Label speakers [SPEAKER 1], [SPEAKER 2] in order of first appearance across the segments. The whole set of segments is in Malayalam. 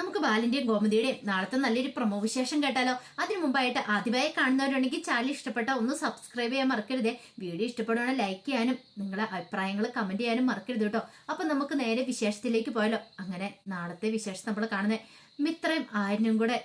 [SPEAKER 1] നമുക്ക് ബാലിന്റെയും ഗോമതിയുടെയും നാളത്തെ നല്ലൊരു പ്രമോ വിശേഷം കേട്ടാലോ? അതിനു മുമ്പായിട്ട് ആദ്യമായി കാണുന്നവരുണ്ടെങ്കിൽ ചാനൽ ഇഷ്ടപ്പെട്ട ഒന്ന് സബ്സ്ക്രൈബ് ചെയ്യാൻ മറക്കരുത്. വീഡിയോ ഇഷ്ടപ്പെടുവാണെങ്കിൽ ലൈക്ക് ചെയ്യാനും നിങ്ങളുടെ അഭിപ്രായങ്ങൾ കമന്റ് ചെയ്യാനും മറക്കരുത് കേട്ടോ. അപ്പൊ നമുക്ക് നേരെ വിശേഷത്തിലേക്ക് പോയാലോ? അങ്ങനെ നാളത്തെ വിശേഷം നമ്മൾ കാണുന്നത് മിത്രയും ആരിനും കൂടെ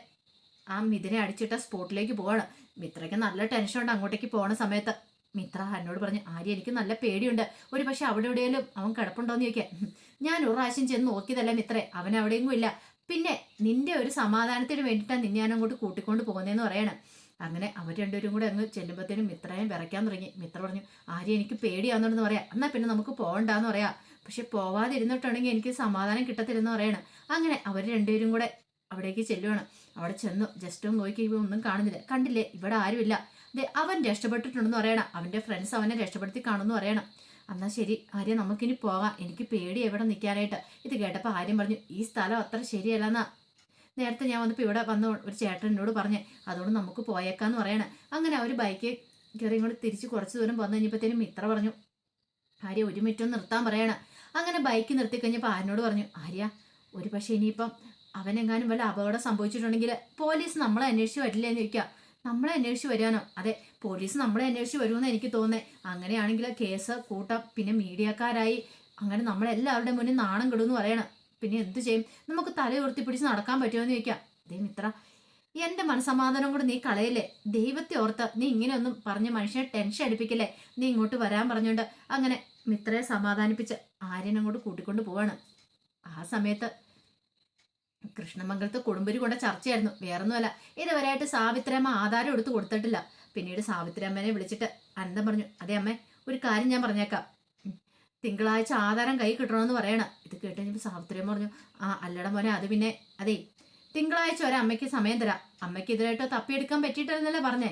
[SPEAKER 1] ആ മിഥുനെ അടിച്ചിട്ട സ്പോട്ടിലേക്ക് പോവാണ്. മിത്രയ്ക്ക് നല്ല ടെൻഷൻ ഉണ്ട് അങ്ങോട്ടേക്ക് പോണ സമയത്ത്. മിത്ര എന്നോട് പറഞ്ഞു ആര്യ എനിക്ക് നല്ല പേടിയുണ്ട്. ഒരു പക്ഷെ അവിടെ എവിടെയെങ്കിലും അവൻ കിടപ്പുണ്ടോന്ന് ചോദിക്കാം ഞാൻ ഒരു പ്രാവശ്യം ചെന്ന് നോക്കിയതല്ല മിത്രേ അവൻ അവിടെയെങ്കിലും ഇല്ല. പിന്നെ നിന്റെ ഒരു സമാധാനത്തിന് വേണ്ടിയിട്ടാണ് നിന്നെ ഞാൻ അങ്ങോട്ട് കൂട്ടിക്കൊണ്ട് പോകുന്നതെന്ന് പറയണം. അങ്ങനെ അവർ രണ്ടുപേരും കൂടെ അങ്ങ് ചെല്ലുമ്പോഴത്തേനും മിത്രയും വിറയ്ക്കാൻ തുടങ്ങി. മിത്ര പറഞ്ഞു ആര്യ എനിക്ക് പേടിയാവുന്നുണ്ടെന്ന് പറയാം. എന്നാൽ പിന്നെ നമുക്ക് പോകണ്ടെന്ന് പറയാം. പക്ഷെ പോവാതിരുന്നിട്ടുണ്ടെങ്കിൽ എനിക്ക് സമാധാനം കിട്ടത്തില്ലെന്ന് പറയണം. അങ്ങനെ അവർ രണ്ടുപേരും കൂടെ അവിടേക്ക് ചെല്ലുവാണ്. അവിടെ ചെന്നു ജസ്റ്റ് ഒന്ന് നോക്കി ഒന്നും കാണുന്നില്ല. കണ്ടില്ലേ ഇവിടെ ആരുമില്ല. അവൻ രക്ഷപ്പെട്ടിട്ടുണ്ടെന്ന് പറയണം. അവന്റെ ഫ്രണ്ട്സ് അവനെ രക്ഷപ്പെടുത്തി കാണുമെന്ന് പറയണം. എന്നാ ശരി ആര്യ നമുക്കിനി പോകാം. എനിക്ക് പേടി എവിടെ നിൽക്കാനായിട്ട്. ഇത് കേട്ടപ്പോൾ ആര്യം പറഞ്ഞു ഈ സ്ഥലം അത്ര ശരിയല്ലെന്നാ. നേരത്തെ ഞാൻ വന്നപ്പോൾ ഇവിടെ വന്ന ഒരു ചേട്ടൻ എന്നോട് പറഞ്ഞ് അതുകൊണ്ട് നമുക്ക് പോയേക്കാന്ന് പറയണേ. അങ്ങനെ അവർ ബൈക്ക് കയറി ഇങ്ങോട്ട് തിരിച്ച് കുറച്ച് ദൂരം വന്നു കഴിഞ്ഞപ്പോഴത്തേനും മിത്ര പറഞ്ഞു ആര്യ ഒരു മിനിറ്റ് നിർത്താൻ പറയണ. അങ്ങനെ ബൈക്ക് നിർത്തി കഴിഞ്ഞപ്പോൾ ആര്യനോട് പറഞ്ഞു ആര്യ ഒരു പക്ഷേ ഇനിയിപ്പം അവനെങ്ങാനും വല്ല അപകടം സംഭവിച്ചിട്ടുണ്ടെങ്കിൽ പോലീസ് നമ്മളെ അന്വേഷിച്ച് വരില്ലേ എന്ന് ചോദിക്കുക നമ്മളെ അന്വേഷിച്ച് വരാനോ അതെ പോലീസ് നമ്മളെ അന്വേഷിച്ച് വരുമെന്ന് എനിക്ക് തോന്നേ അങ്ങനെയാണെങ്കിൽ കേസ് കൂട്ടം. പിന്നെ മീഡിയക്കാരായി അങ്ങനെ നമ്മളെല്ലാവരുടെ മുന്നിൽ നാണം കെടുമെന്ന് പറയണം. പിന്നെ എന്ത് ചെയ്യും? നമുക്ക് തല ഉയർത്തി പിടിച്ച് നടക്കാൻ പറ്റുമോ എന്ന് ചോദിക്കാം. ദേ മിത്ര എന്റെ മനസമാധാനം കൂടെ നീ കളയല്ലേ? ദൈവത്തെ ഓർത്ത് നീ ഇങ്ങനെയൊന്നും പറഞ്ഞ് മനുഷ്യനെ ടെൻഷൻ അടിപ്പിക്കല്ലേ? നീ ഇങ്ങോട്ട് വരാൻ പറഞ്ഞുകൊണ്ട് അങ്ങനെ മിത്രയെ സമാധാനിപ്പിച്ച് ആര്യൻ അങ്ങോട്ട് കൂട്ടിക്കൊണ്ട് പോവാണ്. ആ സമയത്ത് കൃഷ്ണമംഗലത്ത് കുടുംബരി കൊണ്ട ചർച്ചയായിരുന്നു. വേറൊന്നുമല്ല. ഇതുവരെയായിട്ട് സാവിത്രമ്മ ആധാരം എടുത്തു കൊടുത്തിട്ടില്ല. പിന്നീട് സാവിത്രമ്മനെ വിളിച്ചിട്ട് അനന്തം പറഞ്ഞു അതെ അമ്മേ ഒരു കാര്യം ഞാൻ പറഞ്ഞേക്കാം. തിങ്കളാഴ്ച ആധാരം കൈ കിട്ടണമെന്ന് പറയണം. ഇത് കേട്ട് കഴിഞ്ഞപ്പോൾ സാവിത്രിയമ്മ പറഞ്ഞു ആ അല്ലട മോനെ അത് പിന്നെ അതെ തിങ്കളാഴ്ച വരെ അമ്മയ്ക്ക് സമയം തരാം. അമ്മയ്ക്ക് ഇതിലായിട്ട് തപ്പിയെടുക്കാൻ പറ്റിയിട്ടില്ലെന്നല്ലേ പറഞ്ഞേ.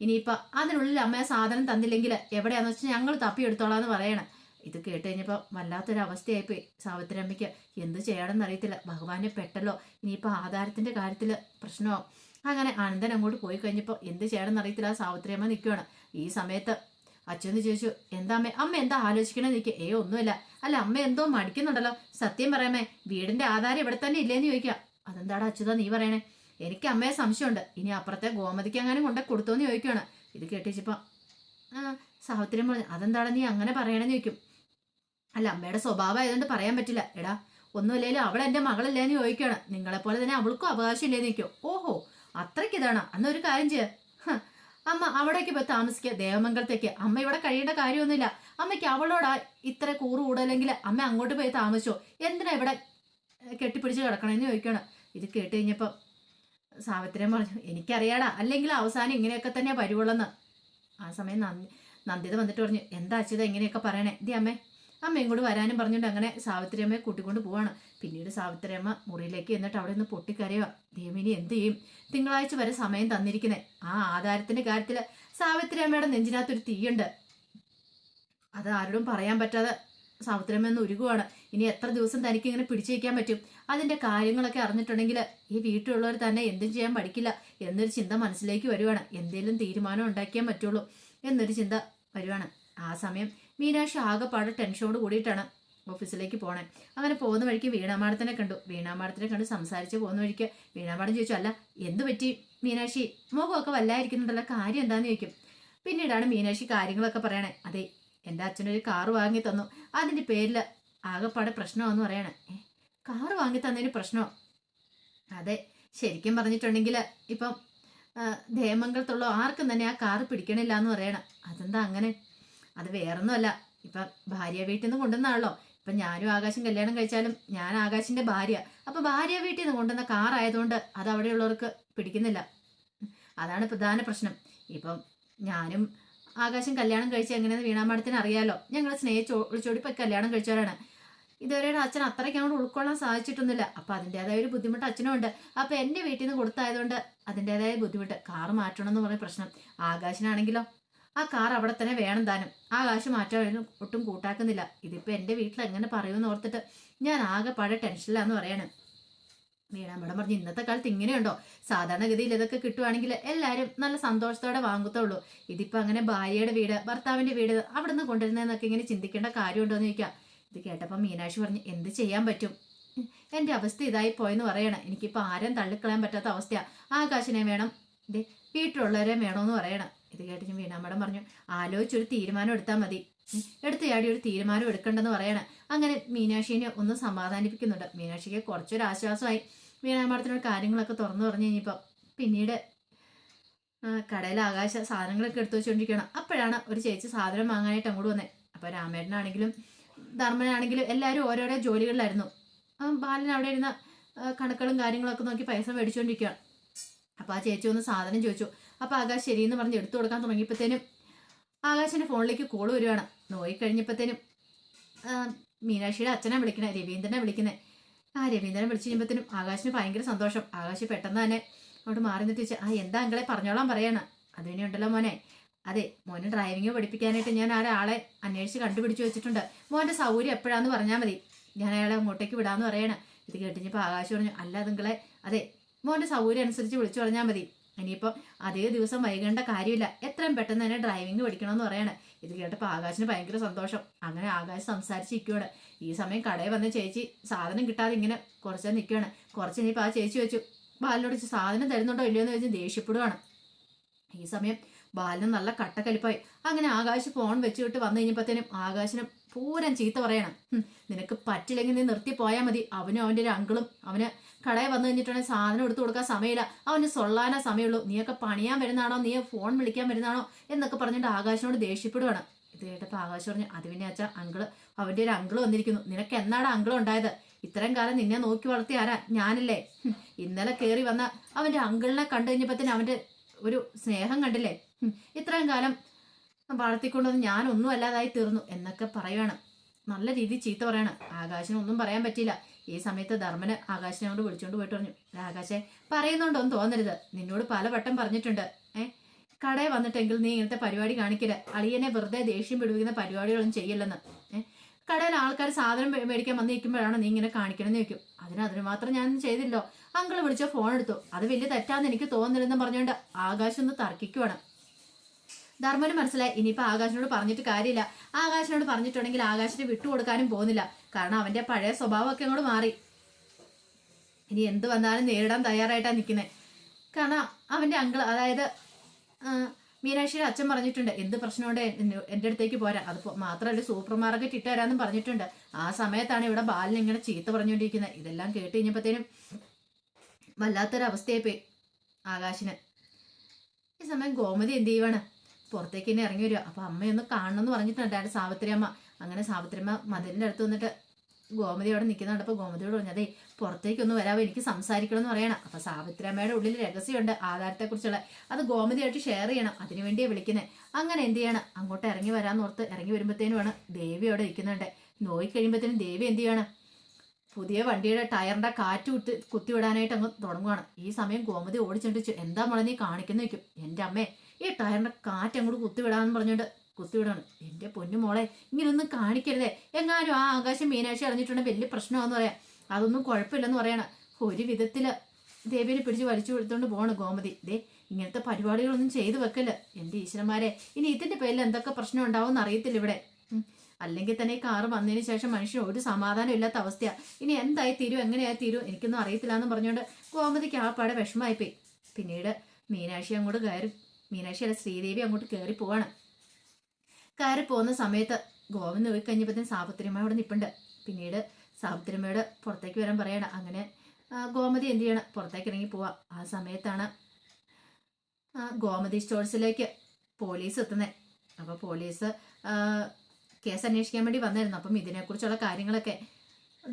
[SPEAKER 1] ഇനിയിപ്പോൾ അതിനുള്ളിൽ അമ്മയെ സാധനം തന്നില്ലെങ്കിൽ എവിടെയാണെന്ന് വെച്ചാൽ ഞങ്ങൾ തപ്പിയെടുത്തോളാം എന്ന് പറയണം. ഇത് കേട്ട് കഴിഞ്ഞപ്പോൾ വല്ലാത്തൊരു അവസ്ഥയായിപ്പോയി സാവിത്രി അമ്മയ്ക്ക് എന്ത് ചെയ്യണമെന്ന് അറിയത്തില്ല ഭഗവാനെ പെട്ടല്ലോ. ഇനിയിപ്പോൾ ആധാരത്തിന്റെ കാര്യത്തിൽ പ്രശ്നമാവും. അങ്ങനെ അനന്തൻ അങ്ങോട്ട് പോയി കഴിഞ്ഞപ്പോൾ എന്ത് ചെയ്യണമെന്ന് അറിയത്തില്ല സാവിത്രി അമ്മ നിൽക്കുകയാണ് ഈ സമയത്ത് അച്ഛന്ന് ചോദിച്ചു എന്താ അമ്മ അമ്മ എന്താ ആലോചിക്കണേ? നിൽക്കുക ഏ ഒന്നുമില്ല. അല്ല അമ്മ എന്തോ മടിക്കുന്നുണ്ടല്ലോ. സത്യം പറയാമേ വീടിന്റെ ആധാരം ഇവിടെ തന്നെ ഇല്ലേന്ന് ചോദിക്കാം. അതെന്താടാ അച്യുത നീ പറയണേ? എനിക്ക് അമ്മയെ സംശയമുണ്ട്. ഇനി അപ്പുറത്തെ ഗോമതിക്ക് അങ്ങനെ കൊണ്ടേ കൊടുത്തോന്ന് ചോദിക്കുകയാണ് ഇത് കേട്ടിച്ചപ്പോൾ ആ സാവിത്രിയും പറഞ്ഞു അതെന്താടാ നീ അങ്ങനെ പറയണമെന്ന് ചോദിക്കും. അല്ല അമ്മയുടെ സ്വഭാവം ആയതുകൊണ്ട് പറയാൻ പറ്റില്ല. എടാ ഒന്നുമില്ലേലും അവൾ എന്റെ മകളല്ലേന്ന് ചോദിക്കുകയാണ്. നിങ്ങളെപ്പോലെ തന്നെ അവൾക്കും അവകാശം ഇല്ലേന്ന് നിൽക്കോ ഓഹോ അത്രയ്ക്ക് ഇതാണ്? അന്ന് ഒരു കാര്യം ചെയ്യ. അമ്മ അവിടേക്ക് പോയി താമസിക്കുക ദേവമംഗലത്തേക്ക്. അമ്മ ഇവിടെ കഴിയേണ്ട കാര്യമൊന്നുമില്ല. അമ്മയ്ക്ക് അവളോടാ ഇത്ര കൂറ് കൂടല്ലെങ്കിൽ അമ്മ അങ്ങോട്ട് പോയി താമസിച്ചോ? എന്തിനാ ഇവിടെ കെട്ടിപ്പിടിച്ച് കിടക്കണമെന്ന് ചോദിക്കണം ഇത് കേട്ട് കഴിഞ്ഞപ്പോൾ സാവിത്രിയും പറഞ്ഞു എനിക്കറിയാടാ അല്ലെങ്കിൽ അവസാനം ഇങ്ങനെയൊക്കെ തന്നെ വരുവുള്ളെന്ന് ആ സമയം നന്ദി നന്ദിത വന്നിട്ട് പറഞ്ഞു എന്താ അച്ഛത ഇങ്ങനെയൊക്കെ പറയണേ? ദി അമ്മേ അമ്മയും കൂടി വരാനും പറഞ്ഞുകൊണ്ട് അങ്ങനെ സാവിത്രി അമ്മയെ കൂട്ടിക്കൊണ്ട് പോവാണ്. പിന്നീട് സാവിത്രി അമ്മ മുറിയിലേക്ക് എന്നിട്ട് അവിടെ നിന്ന് പൊട്ടിക്കരയുക ദേവിനി എന്ത് ചെയ്യും? തിങ്കളാഴ്ച വരെ സമയം തന്നിരിക്കുന്നത് ആ ആധാരത്തിന്റെ കാര്യത്തിൽ സാവിത്രി അമ്മയുടെ നെഞ്ചിനകത്തൊരു തീയുണ്ട്. അത് ആരോടും പറയാൻ പറ്റാതെ സാവിത്രിയമ്മ ഒന്ന് ഉരുകുവാണ്. ഇനി എത്ര ദിവസം തനിക്ക് ഇങ്ങനെ പിടിച്ചു വയ്ക്കാൻ പറ്റും? അതിന്റെ കാര്യങ്ങളൊക്കെ അറിഞ്ഞിട്ടുണ്ടെങ്കിൽ ഈ വീട്ടിലുള്ളവർ തന്നെ എന്തും ചെയ്യാൻ പഠിക്കില്ല എന്നൊരു ചിന്ത മനസ്സിലേക്ക് വരുവാണ്. എന്തെങ്കിലും തീരുമാനം ഉണ്ടാക്കിയാൻ പറ്റുള്ളൂ എന്നൊരു ചിന്ത വരുവാണ്. ആ സമയം മീനാക്ഷി ആകെപ്പാട് ടെൻഷനോട് കൂടിയിട്ടാണ് ഓഫീസിലേക്ക് പോണേ. അങ്ങനെ പോകുന്ന വഴിക്ക് വീണാമാടത്തിനെ കണ്ടു. വീണാമാടത്തിനെ കണ്ട് സംസാരിച്ച് പോകുന്ന വഴിക്ക് വീണാമാടം ചോദിച്ചു അല്ല എന്ത് പറ്റി മീനാക്ഷി? മുഖമൊക്കെ വല്ലായിരിക്കുന്നുണ്ടല്ലോ കാര്യം എന്താണെന്ന് ചോദിക്കും. പിന്നീടാണ് മീനാക്ഷി കാര്യങ്ങളൊക്കെ പറയണേ. അതെ എന്റെ അച്ഛനൊരു കാറ് വാങ്ങി തന്നു. അതിന്റെ പേരിൽ ആകെപ്പാടെ പ്രശ്നമാണെന്ന് പറയണേ. കാറ് വാങ്ങി തന്നതിന് പ്രശ്നമോ അതെ ശരിക്കും പറഞ്ഞിട്ടുണ്ടെങ്കിൽ ഇപ്പം ദേമംഗലത്തുള്ള ആർക്കും തന്നെ ആ കാറ് പിടിക്കണില്ല എന്ന് പറയണം. അതെന്താ അങ്ങനെ? അത് വേറൊന്നുമല്ല. ഇപ്പം ഭാര്യ വീട്ടിൽ നിന്ന് കൊണ്ടുവന്നാണല്ലോ. ഇപ്പം ഞാനും ആകാശം കല്യാണം കഴിച്ചാലും ഞാൻ ആകാശിന്റെ ഭാര്യ. അപ്പൊ ഭാര്യ വീട്ടിൽ നിന്ന് കൊണ്ടുവന്ന കാർ ആയതുകൊണ്ട് അത് അവിടെയുള്ളവർക്ക് പിടിക്കുന്നില്ല. അതാണ് പ്രധാന പ്രശ്നം. ഇപ്പം ഞാനും ആകാശം കല്യാണം കഴിച്ച് എങ്ങനെയെന്ന് വീണാമാടത്തിന് അറിയാലോ. ഞങ്ങൾ സ്നേഹിച്ച് ഒളിച്ചോടി പോയി കല്യാണം കഴിച്ചവരാണ്. ഇതുവരെ അച്ഛൻ അത്രയ്ക്ക് അങ്ങോട്ട് ഉൾക്കൊള്ളാൻ സാധിച്ചിട്ടൊന്നുമില്ല. അപ്പൊ അതിന്റെതായ ഒരു ബുദ്ധിമുട്ട് അച്ഛനും ഉണ്ട് അപ്പൊ എന്റെ വീട്ടിൽ നിന്ന് കൊടുത്തായതുകൊണ്ട് അതിന്റെതായ ബുദ്ധിമുട്ട് കാറ് മാറ്റണം എന്ന് പറഞ്ഞ പ്രശ്നം. ആകാശിനാണെങ്കിലോ ആ കാർ അവിടെ തന്നെ വേണം താനും. ആ കാശ് മാറ്റാൻ ഒട്ടും കൂട്ടാക്കുന്നില്ല. ഇതിപ്പോൾ എന്റെ വീട്ടിൽ എങ്ങനെ പറയുമെന്ന് ഓർത്തിട്ട് ഞാൻ ആകെ പഴയ ടെൻഷനിലാന്ന് പറയാണ്. വീണാമ്പടം പറഞ്ഞു ഇന്നത്തെ കാലത്ത് ഇങ്ങനെയുണ്ടോ? സാധാരണഗതിയിൽ ഇതൊക്കെ കിട്ടുവാണെങ്കിൽ എല്ലാവരും നല്ല സന്തോഷത്തോടെ വാങ്ങത്തുള്ളൂ ഇതിപ്പോൾ അങ്ങനെ ഭാര്യയുടെ വീട് ഭർത്താവിന്റെ വീട് അവിടെ നിന്ന് കൊണ്ടുവരുന്നതെന്നൊക്കെ ഇങ്ങനെ ചിന്തിക്കേണ്ട കാര്യമുണ്ടോ എന്ന് ചോദിക്കാം. ഇത് കേട്ടപ്പോൾ മീനാക്ഷി പറഞ്ഞു എന്ത് ചെയ്യാൻ പറ്റും? എന്റെ അവസ്ഥ ഇതായി പോയെന്ന് പറയണം. എനിക്കിപ്പോൾ ആരും തള്ളിക്കളയാൻ പറ്റാത്ത അവസ്ഥയാണ് ആകാശിനെ വേണം വീട്ടിലുള്ളവരെ വേണമെന്ന് പറയണം. ഇത് കേട്ട് ഞാൻ വീണാമ്പടം പറഞ്ഞു ആലോചിച്ചൊരു തീരുമാനം എടുത്താൽ മതി. എടുത്തയാടി ഒരു തീരുമാനം എടുക്കണ്ടെന്ന് പറയണം. അങ്ങനെ മീനാക്ഷിനെ ഒന്ന് സമാധാനിപ്പിക്കുന്നുണ്ട്. മീനാക്ഷിക്ക് കുറച്ചൊരു ആശ്വാസമായി. വീണാമ്മടത്തിനോട് കാര്യങ്ങളൊക്കെ തുറന്നു പറഞ്ഞു കഴിഞ്ഞപ്പോൾ പിന്നീട് കടയിലാകാശ ആകാശ സാധനങ്ങളൊക്കെ എടുത്തു വെച്ചുകൊണ്ടിരിക്കണം അപ്പോഴാണ് ഒരു ചേച്ചി സാധനം വാങ്ങാനായിട്ട് അങ്ങോട്ട് വന്നത് അപ്പോൾ രാമേട്ടനാണെങ്കിലും ധർമ്മനാണെങ്കിലും എല്ലാവരും ഓരോരോ ജോലികളിലായിരുന്നു. ബാലൻ അവിടെ ഇരുന്ന കണക്കുകളും കാര്യങ്ങളൊക്കെ നോക്കി പൈസ മേടിച്ചുകൊണ്ടിരിക്കുകയാണ് അപ്പോൾ ആ ചേച്ചി ഒന്ന് സാധനം ചോദിച്ചു. അപ്പോൾ ആകാശ് ശരിയെന്ന് പറഞ്ഞ് എടുത്തു കൊടുക്കാൻ തുടങ്ങിയപ്പോഴത്തേനും ആകാശിന്റെ ഫോണിലേക്ക് കോൾ വരുവാണ്. നോയി കഴിഞ്ഞപ്പോഴത്തേനും ആ, മീനാക്ഷിയുടെ അച്ഛനെ വിളിക്കണേ രവീന്ദ്രനെ വിളിക്കുന്നത് ആ രവീന്ദ്രനെ വിളിച്ചു കഴിയുമ്പോഴത്തേനും ആകാശിന് ഭയങ്കര സന്തോഷം. ആകാശ് പെട്ടെന്ന് തന്നെ അവിടെ മാറി നിന്നിട്ട് ആ എന്താ അങ്കളെ പറഞ്ഞോളാൻ പറയാണ്? അത് പിന്നെ ഉണ്ടല്ലോ മോനെ. അതെ മോനെ ഡ്രൈവിംഗ് പഠിപ്പിക്കാനായിട്ട് ഞാൻ ഒരാളെ അന്വേഷിച്ച് കണ്ടുപിടിച്ച് വെച്ചിട്ടുണ്ട്. മോന്റെ സൗകര്യം എപ്പോഴാന്ന് പറഞ്ഞാൽ മതി. ഞാൻ അയാളെ അങ്ങോട്ടേക്ക് വിടാന്ന് പറയണം. ഇത് കേട്ടിഞ്ഞപ്പോൾ ആകാശ് പറഞ്ഞു അല്ല അതുങ്കളെ അതെ മോന്റെ സൗകര്യം അനുസരിച്ച് വിളിച്ചു പറഞ്ഞാൽ മതി. ഇനിയിപ്പോൾ അതേ ദിവസം വൈകേണ്ട കാര്യമില്ല. എത്രയും പെട്ടെന്ന് തന്നെ ഡ്രൈവിംഗ് പഠിക്കണമെന്ന് പറയാണ്. ഇത് കേട്ടപ്പോൾ ആകാശിന് ഭയങ്കര സന്തോഷം. അങ്ങനെ ആകാശ് സംസാരിച്ചിരിക്കുകയാണ് ഈ സമയം കടയിൽ വന്ന ചേച്ചി സാധനം കിട്ടാതെ ഇങ്ങനെ കുറച്ച് നിൽക്കുകയാണ് കുറച്ച് ഇനിയിപ്പോൾ ആ ചേച്ചി വെച്ചു ബാലിനോട് സാധനം തരുന്നുണ്ടോ ഇല്ലയോ എന്ന് ചോദിച്ച് ദേഷ്യപ്പെടുവാണ്. ഈ സമയം ബാലിന് നല്ല കട്ടക്കലിപ്പായി. അങ്ങനെ ആകാശ് ഫോൺ വെച്ചുവിട്ട് വന്നു കഴിഞ്ഞപ്പോഴത്തേനും ആകാശിന് പൂരം ചീത്ത പറയണം. നിനക്ക് പറ്റില്ലെങ്കിൽ നീ നിർത്തി പോയാൽ മതി. അവനും അവന്റെ ഒരു അങ്കിളും അവന് കടയിൽ വന്നു കഴിഞ്ഞിട്ടുണ്ടെങ്കിൽ സാധനം എടുത്തു കൊടുക്കാൻ സമയമില്ല. അവന് സൊള്ളാനേ സമയമുള്ളൂ. നീയൊക്കെ പണിയാൻ വരുന്നതാണോ? നീ ഫോൺ വിളിക്കാൻ വരുന്നതാണോ? എന്നൊക്കെ പറഞ്ഞിട്ട് ആകാശിനോട് ദേഷ്യപ്പെടുവാണ്. ഇത് കേട്ടപ്പോൾ ആകാശ് പറഞ്ഞു അത് പിന്നെ അച്ഛാ അങ്കിൾ അവന്റെ ഒരു അങ്കിൾ വന്നിരിക്കുന്നു. നിനക്ക് എന്നാണ് അങ്കിൾ ഉണ്ടായത്? ഇത്രയും കാലം നിന്നെ നോക്കി വളർത്തി ആരാ? ഞാനല്ലേ? ഇന്നലെ കയറി വന്ന അവന്റെ അങ്കിളിനെ കണ്ടു കഴിഞ്ഞപ്പോൾ തന്നെ അവന്റെ ഒരു സ്നേഹം കണ്ടില്ലേ? ഇത്രയും കാലം വളർത്തിക്കൊണ്ടൊന്നും ഞാനൊന്നും അല്ലാതായി തീർന്നു എന്നൊക്കെ പറയുവാണ് നല്ല രീതിയിൽ ചീത്ത പറയാണ്. ആകാശിന് ഒന്നും പറയാൻ പറ്റില്ല ഈ സമയത്ത് ധർമ്മന് ആകാശിനെ കൊണ്ട് വിളിച്ചുകൊണ്ട് പോയിട്ട് പറഞ്ഞു "എടാ ആകാശെ പറയുന്നുണ്ടോന്ന് തോന്നരുത്. നിന്നോട് പല വട്ടം പറഞ്ഞിട്ടുണ്ട്. ഏ? കടയിൽ വന്നിട്ടെങ്കിൽ നീ ഇങ്ങനത്തെ പരിപാടി കാണിക്കരുത്. അളിയനെ വെറുതെ ദേഷ്യം പിടിപ്പിക്കുന്ന പരിപാടികളൊന്നും ചെയ്യില്ലെന്ന്. ഏ? കടയിൽ ആൾക്കാർ സാധനം മേടിക്കാൻ വന്ന് നിൽക്കുമ്പോഴാണ് നീ ഇങ്ങനെ കാണിക്കണമെന്ന് ചോദിക്കും. അതിന് അതിന് മാത്രം ഞാനൊന്നും ചെയ്തില്ലോ അങ്കിൾ വിളിച്ചോ ഫോൺ എടുത്തു അത് വലിയ തെറ്റാന്ന് എനിക്ക് തോന്നുന്നില്ലെന്ന് പറഞ്ഞുകൊണ്ട് ആകാശം ഒന്ന് തർക്കിക്കുവാണ്. ധർമ്മന് മനസ്സിലായി. ഇനിയിപ്പോൾ ആകാശിനോട് പറഞ്ഞിട്ട് കാര്യമില്ല. ആകാശിനോട് പറഞ്ഞിട്ടുണ്ടെങ്കിൽ ആകാശിനെ വിട്ടുകൊടുക്കാനും പോകുന്നില്ല. കാരണം അവന്റെ പഴയ സ്വഭാവമൊക്കെ അങ്ങോട്ട് മാറി. ഇനി എന്ത് വന്നാലും നേരിടാൻ തയ്യാറായിട്ടാണ് നിൽക്കുന്നത് കാരണം അവന്റെ അങ്കിൾ അതായത് മീനാക്ഷിയുടെ അച്ഛൻ പറഞ്ഞിട്ടുണ്ട് എന്ത് പ്രശ്നമുണ്ട്? എന്റെ അടുത്തേക്ക് പോരാ. അത് മാത്രമല്ല സൂപ്പർ മാർക്കറ്റ് ഇട്ട് തരാമെന്നും പറഞ്ഞിട്ടുണ്ട്. ആ സമയത്താണ് ഇവിടെ ബാലിന് ഇങ്ങനെ ചീത്ത പറഞ്ഞുകൊണ്ടിരിക്കുന്നത് ഇതെല്ലാം കേട്ട് കഴിഞ്ഞപ്പോഴത്തേനും വല്ലാത്തൊരവസ്ഥയെ പോയി ആകാശിന്. ഈ സമയം ഗോമതി എന്ത് ചെയ്യുവാണ്? പുറത്തേക്ക് തന്നെ ഇറങ്ങി വരിക. അപ്പൊ അമ്മയൊന്ന് കാണണമെന്ന് പറഞ്ഞിട്ടുണ്ടായിരുന്നു സാവിത്രി അമ്മ. അങ്ങനെ സാവിത്രി അമ്മ മതിലിന്റെ അടുത്ത് വന്നിട്ട് ഗോമതി അവിടെ നിൽക്കുന്നുണ്ട്. അപ്പോൾ ഗോമതിയോട് പറഞ്ഞു അതെ പുറത്തേക്കൊന്ന് വരാമോ എനിക്ക് സംസാരിക്കണം എന്ന് പറയണം. അപ്പൊ സാവിത്രി അമ്മയുടെ ഉള്ളിൽ രഹസ്യമുണ്ട് ആധാരത്തെ കുറിച്ചുള്ള അത് ഗോമതിയായിട്ട് ഷെയർ ചെയ്യണം. അതിനു വേണ്ടിയാ വിളിക്കുന്നത് അങ്ങനെ എന്ത് ചെയ്യണം? അങ്ങോട്ട് ഇറങ്ങി വരാന്ന് ഓർത്ത് ഇറങ്ങി വരുമ്പോഴത്തേനുമാണ് ദേവി അവിടെ ഇരിക്കുന്നുണ്ട് നോയി കഴിയുമ്പോഴത്തേനും ദേവി എന്ത് ചെയ്യണം? പുതിയ വണ്ടിയുടെ ടയറിന്റെ കാറ്റ് കുത്തി കുത്തിവിടാനായിട്ട് അങ്ങ് തുടങ്ങുകയാണ് ഈ സമയം ഗോമതി ഓടിച്ചിട്ട് എന്താ മോളെ നീ കാണിക്കുന്ന വെക്കും എന്റെ അമ്മേ ഈ ടയറിന്റെ കാറ്റ് അങ്ങോട്ട് കുത്തിവിടാന്ന് പറഞ്ഞുകൊണ്ട് കുത്തിവിടാണ് എന്റെ പൊന്നു മോളെ ഇങ്ങനൊന്നും കാണിക്കരുതേ. എങ്ങാനും ആ ആകാശം മീനാക്ഷി അറിഞ്ഞിട്ടുണ്ടെങ്കിൽ വലിയ പ്രശ്നമാണെന്ന് പറയാം. അതൊന്നും കുഴപ്പമില്ലെന്ന് പറയണം. ഒരു വിധത്തിൽ ദേവിയെ പിടിച്ച് വലിച്ചു കൊടുത്തോണ്ട് പോവാണ് ഗോമതി. ദേ ഇങ്ങനത്തെ പരിപാടികളൊന്നും ചെയ്തു വെക്കല്ല. എന്റെ ഈശ്വരന്മാരെ ഇനി ഇതിന്റെ പേരിൽ എന്തൊക്കെ പ്രശ്നം ഉണ്ടാവും എന്ന് അറിയത്തില്ല ഇവിടെ. അല്ലെങ്കിൽ തന്നെ ഈ കാറ് വന്നതിന് ശേഷം മനുഷ്യന് ഒരു സമാധാനം ഇല്ലാത്ത അവസ്ഥയാണ് ഇനി എന്തായി തീരും? എങ്ങനെയായി തീരും? എനിക്കൊന്നും അറിയത്തില്ല എന്ന് പറഞ്ഞുകൊണ്ട് ഗോമതിക്ക് ആ പാടെ വിഷമമായിപ്പോയി. പിന്നീട് മീനാക്ഷി അങ്ങോട്ട് കയറി മീനാക്ഷി അല്ല ശ്രീദേവി അങ്ങോട്ട് കയറി പോവാണ്. കയറി പോകുന്ന സമയത്ത് ഗോവിന്ദ് പോയി കഴിഞ്ഞപ്പോഴത്തേന് സാപുത്രിയമ്മ അവിടെ നിൽപ്പുണ്ട് പിന്നീട് സാപത്രിയമ്മയോട് പുറത്തേക്ക് വരാൻ പറയണം. അങ്ങനെ ഗോമതി എന്ത് ചെയ്യണം? പുറത്തേക്ക് ഇറങ്ങി പോവാ. ആ സമയത്താണ് ഗോമതി സ്റ്റോഴ്സിലേക്ക് പോലീസ് എത്തുന്നത് അപ്പോൾ പോലീസ് കേസ് അന്വേഷിക്കാൻ വേണ്ടി വന്നിരുന്നു. അപ്പം ഇതിനെക്കുറിച്ചുള്ള കാര്യങ്ങളൊക്കെ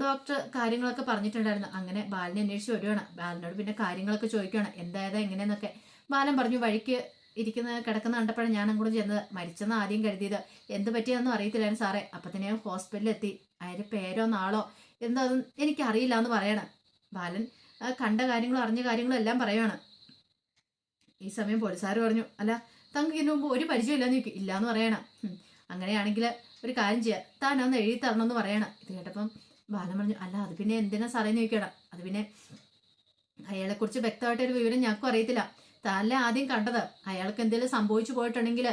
[SPEAKER 1] ഡോക്ടർ കാര്യങ്ങളൊക്കെ പറഞ്ഞിട്ടുണ്ടായിരുന്നു. അങ്ങനെ ബാലിനെ അന്വേഷിച്ച് വരുവാണ്. ബാലിനോട് പിന്നെ കാര്യങ്ങളൊക്കെ ചോദിക്കുകയാണ് എന്തായത് എങ്ങനെയെന്നൊക്കെ. ബാലൻ പറഞ്ഞു വഴിക്ക് ഇരിക്കുന്ന കിടക്കുന്ന കണ്ടപ്പോഴാണ് ഞാൻ അങ്ങോട്ട് ചെന്നത്. മരിച്ചെന്ന് ആദ്യം കരുതിയത്. എന്ത് പറ്റിയതെന്നും അറിയത്തില്ലായിരുന്നു സാറേ. അപ്പത്തന്നെ ഹോസ്പിറ്റലിൽ എത്തി അതിന്റെ പേരോ നാളോ എന്താതും എനിക്കറിയില്ല എന്ന് പറയണം. ബാലൻ കണ്ട കാര്യങ്ങളും അറിഞ്ഞ കാര്യങ്ങളും എല്ലാം പറയുവാണ്. ഈ സമയം പോലീസുകാർ പറഞ്ഞു അല്ല തങ്ങൾക്ക് ഇതിനു മുമ്പ് ഒരു പരിചയമില്ലെന്ന് ചോദിക്കും ഇല്ലയെന്ന് പറയണം. അങ്ങനെയാണെങ്കിൽ ഒരു കാര്യം ചെയ്യാം. താൻ ഒന്ന് എഴുതി തരണം എന്ന് പറയണം. ഇത് കേട്ടപ്പം ബാലൻ പറഞ്ഞു അല്ല അത് പിന്നെ എന്തിനാ സാറേ ചോദിക്കണം അത് പിന്നെ അയാളെക്കുറിച്ച് വ്യക്തമായിട്ട് വിവരം ഞങ്ങൾക്കും അറിയത്തില്ല. താനല്ലേ ആദ്യം കണ്ടത്. അയാൾക്ക് എന്തെങ്കിലും സംഭവിച്ചു പോയിട്ടുണ്ടെങ്കിൽ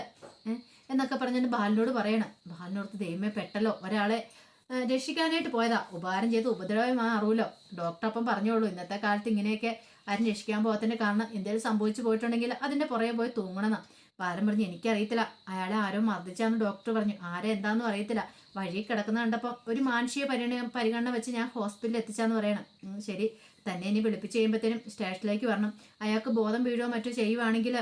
[SPEAKER 1] എന്നൊക്കെ പറഞ്ഞിട്ട് ബാലിനോട് പറയണം. ബാലിനോർത്ത് ദൈവമേ പെട്ടല്ലോ. ഒരാളെ രക്ഷിക്കാനായിട്ട് പോയതാ. ഉപകാരം ചെയ്ത് ഉപദ്രവം മാറൂലോ ഡോക്ടർ അപ്പം പറഞ്ഞോളൂ ഇന്നത്തെ കാലത്ത് ഇങ്ങനെയൊക്കെ ആരും രക്ഷിക്കാൻ പോകത്തിന്റെ കാരണം എന്തെങ്കിലും സംഭവിച്ചു പോയിട്ടുണ്ടെങ്കിൽ അതിന്റെ പുറകെ പോയി തൂങ്ങണമെന്നാ ബാലൻ പറഞ്ഞു എനിക്കറിയത്തില്ല. അയാളെ ആരോ മർദ്ദിച്ചാന്ന് ഡോക്ടർ പറഞ്ഞു. ആരെ എന്താണെന്നും അറിയത്തില്ല. വഴി കിടക്കുന്ന കണ്ടപ്പോൾ ഒരു മാനുഷിക പരിഗണ പരിഗണന വെച്ച് ഞാൻ ഹോസ്പിറ്റലിൽ എത്തിച്ചാന്ന് പറയണം. ശരി. തന്നെ ഇനി വിളിപ്പിച്ച് കഴിയുമ്പോഴത്തേനും സ്റ്റേഷനിലേക്ക് വരണം. അയാൾക്ക് ബോധം വീഴുകയോ മറ്റോ ചെയ്യുവാണെങ്കിൽ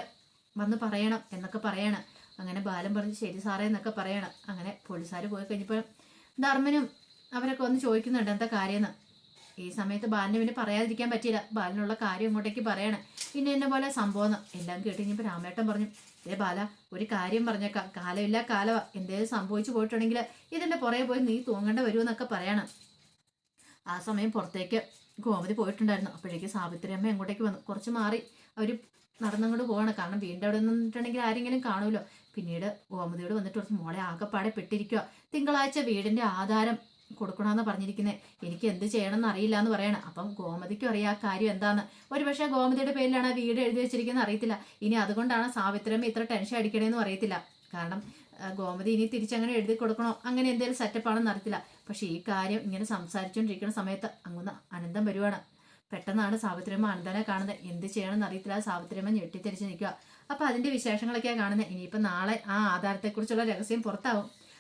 [SPEAKER 1] വന്ന് പറയണം എന്നൊക്കെ പറയണം. അങ്ങനെ ബാലൻ പറഞ്ഞ് ശരി സാറേ എന്നൊക്കെ പറയണം. അങ്ങനെ പോലീസുകാർ പോയി കഴിഞ്ഞപ്പോൾ ധർമ്മനും അവരൊക്കെ വന്ന് ചോദിക്കുന്നുണ്ട് എന്താ കാര്യമെന്ന് ഈ സമയത്ത് ബാലിന് പിന്നെ പറയാതിരിക്കാൻ പറ്റിയില്ല. ബാലിനുള്ള കാര്യം ഇങ്ങോട്ടേക്ക് പറയണം. പിന്നെ എന്നെ പോലെ സംഭവം. എല്ലാം കേട്ട് കഴിഞ്ഞപ്പോൾ രാമേട്ടൻ പറഞ്ഞു ഏ ബാല ഒരു കാര്യം പറഞ്ഞേക്കാം. കാലമില്ല കാലവാ. എന്തേലും സംഭവിച്ചു പോയിട്ടുണ്ടെങ്കിൽ ഇതിന്റെ പുറകെ പോയി നീ തൂങ്ങേണ്ട വരുമെന്നൊക്കെ പറയണം. ആ സമയം പുറത്തേക്ക് ഗോമതി പോയിട്ടുണ്ടായിരുന്നു. അപ്പോഴേക്ക് സാവിത്രി അമ്മ എങ്ങോട്ടേക്ക് വന്നു. കുറച്ച് മാറി അവർ നടന്നങ്ങോട്ട് പോവാണ്. കാരണം വീണ്ടും അവിടെ നിന്നിട്ടുണ്ടെങ്കിൽ ആരെങ്കിലും കാണുമല്ലോ. പിന്നീട് ഗോമതിയോട് വന്നിട്ട് കുറച്ച് മോളെ ആകെപ്പാടെ പെട്ടിരിക്കുക തിങ്കളാഴ്ച വീടിന്റെ ആധാരം കൊടുക്കണമെന്ന് പറഞ്ഞിരിക്കുന്നത് എനിക്ക് എന്ത് ചെയ്യണമെന്ന് അറിയില്ല എന്ന് പറയണം. അപ്പം ഗോമതിക്കും അറിയാം ആ കാര്യം എന്താന്ന്. ഒരുപക്ഷെ ഗോമതിയുടെ പേരിലാണ് വീട് എഴുതി വെച്ചിരിക്കുന്നത് അറിയത്തില്ല. ഇനി അതുകൊണ്ടാണ് സാവിത്രമ്മ ഇത്ര ടെൻഷൻ അടിക്കണേന്നും അറിയത്തില്ല. കാരണം ഗോമതി ഇനി തിരിച്ചങ്ങനെ എഴുതി കൊടുക്കണോ? അങ്ങനെ എന്തെങ്കിലും സെറ്റപ്പാണെന്ന് അറിയത്തില്ല. പക്ഷേ ഈ കാര്യം ഇങ്ങനെ സംസാരിച്ചുകൊണ്ടിരിക്കുന്ന സമയത്ത് അങ്ങനെ അനന്തം വരുവാണ്. പെട്ടെന്നാണ് സാവിത്രിയമ്മ അനന്തനെ കാണുന്നത് എന്ത് ചെയ്യണമെന്ന് അറിയത്തില്ല. സാവിത്രിയമ്മ ഞെട്ടിത്തിരിച്ച് നിൽക്കുക അപ്പൊ അതിന്റെ വിശേഷങ്ങളൊക്കെയാണ് കാണുന്നത് ഇനിയിപ്പോൾ നാളെ ആ ആധാരത്തെക്കുറിച്ചുള്ള രഹസ്യം പുറത്താവും.